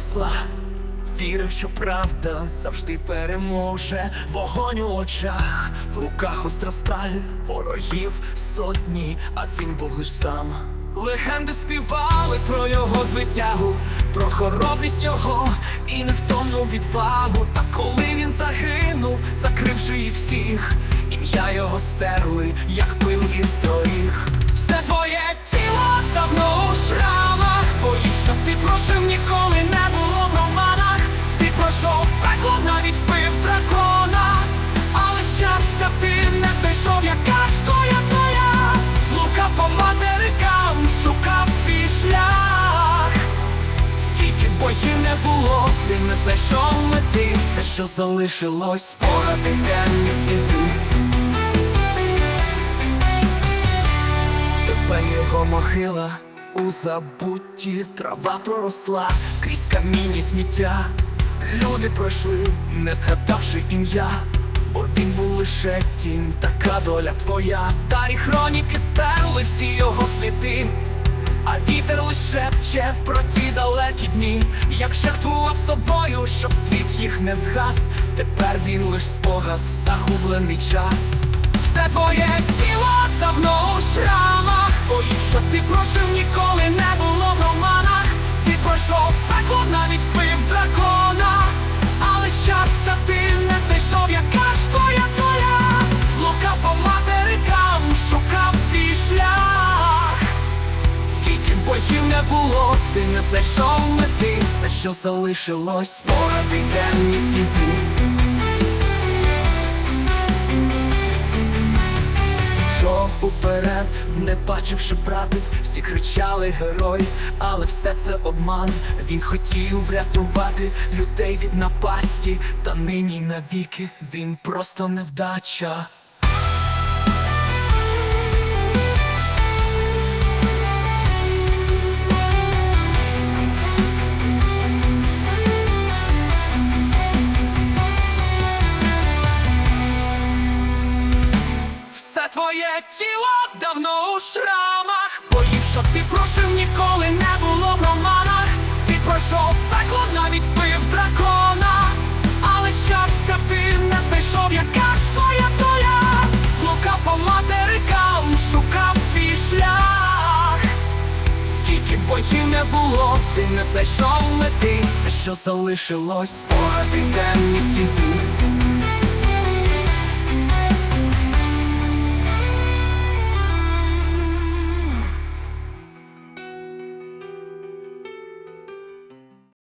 зла. Вірив, що правда завжди переможе Вогонь у очах, в руках остра сталь Ворогів сотні, а він був лиш сам Легенди співали про його звитягу, про хоробрість його і невтомну відвагу. Та коли він загинув, закривши їх всіх, ім'я його стерли, як пил із доріг. Все твоє тіло давно у шрамах, боїш, що ти прожив ніколи не було в романах. Ти пройшов пекло, навіть вбив дракона, але щастя ти не знайшов, яка ж твоя твоя Лука по материкам шукав свій шлях. Скільки боїв не було, ти не знайшов мети, все, що залишилось, спогади темні сліди. Тепер його могила у забутті, трава проросла крізь каміння сміття. Люди пройшли, не згадавши ім'я, бо він був лише тінь, така доля твоя. Старі хроніки стерли всі його сліди, а вітер лише пче про ті далекі дні, як жертвував собою, щоб світ їх не згас. Тепер він лиш спогад, загублений час. Все твоє тіло давно у шрамах Боїш, що ти прожив ніколи Ти так навіть вбив дракона. Але щастя ти не знайшов, яка ж твоя доля? Лука по материкам шукав свій шлях. Скільки бочів не було, ти не знайшов мети. Все, що залишилось, поради темні сліди не бачивши правди, всі кричали герой, але все це обман. Він хотів врятувати людей від напасті, та нині навіки він просто невдача. Все твоє тіло давно у шрамах. Боїш, що ти прожив ніколи не було в романах. Ти пройшов пекло, навіть вбив дракона. Але щастя ти не знайшов, яка ж твоя доля? Лука по материкам шукав свій шлях. Скільки боїв не було, ти не знайшов мети. Все, що залишилось, спогади темні сліди